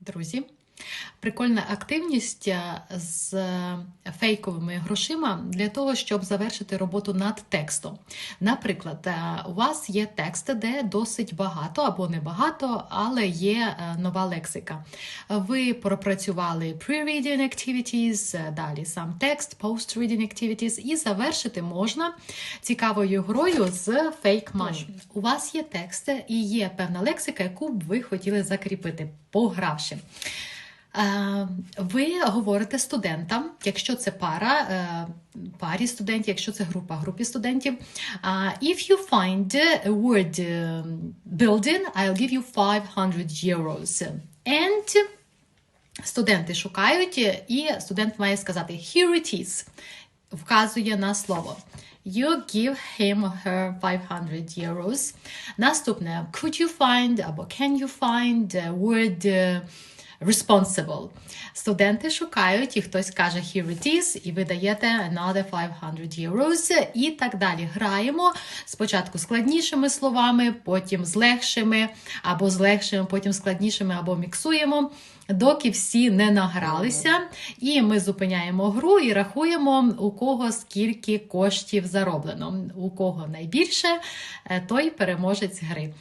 Друзі, прикольна активність е, з фейковими грошима для того, щоб завершити роботу над текстом. Наприклад, е, у вас є тексти, де досить багато або небагато, але є е, нова лексика. Ви пропрацювали pre-reading activities, е, далі сам текст, post-reading activities, і завершити можна цікавою грою з fake money. У вас є тексти і є певна лексика, яку б ви хотіли закріпити, погравши. Е, Ви говорите студентам, якщо це пара, е, парі студентів, якщо це група, групі студентів. If you find a word е, building, I'll give you 500 euros. And студенти шукають, і студент має сказати Here it is. Вказує на слово. You give him or her 500 euros. Наступне could you find або can you find a word responsible. Студенти шукають, і хтось каже here it is, і ви даєте another 500 euros, і так далі. Граємо спочатку складнішими словами, потім з легшими, або з легшими, потім складнішими, або міксуємо. Доки всі не награлися, і ми зупиняємо гру і рахуємо, у кого скільки коштів зароблено. У кого найбільше, е, той переможець гри.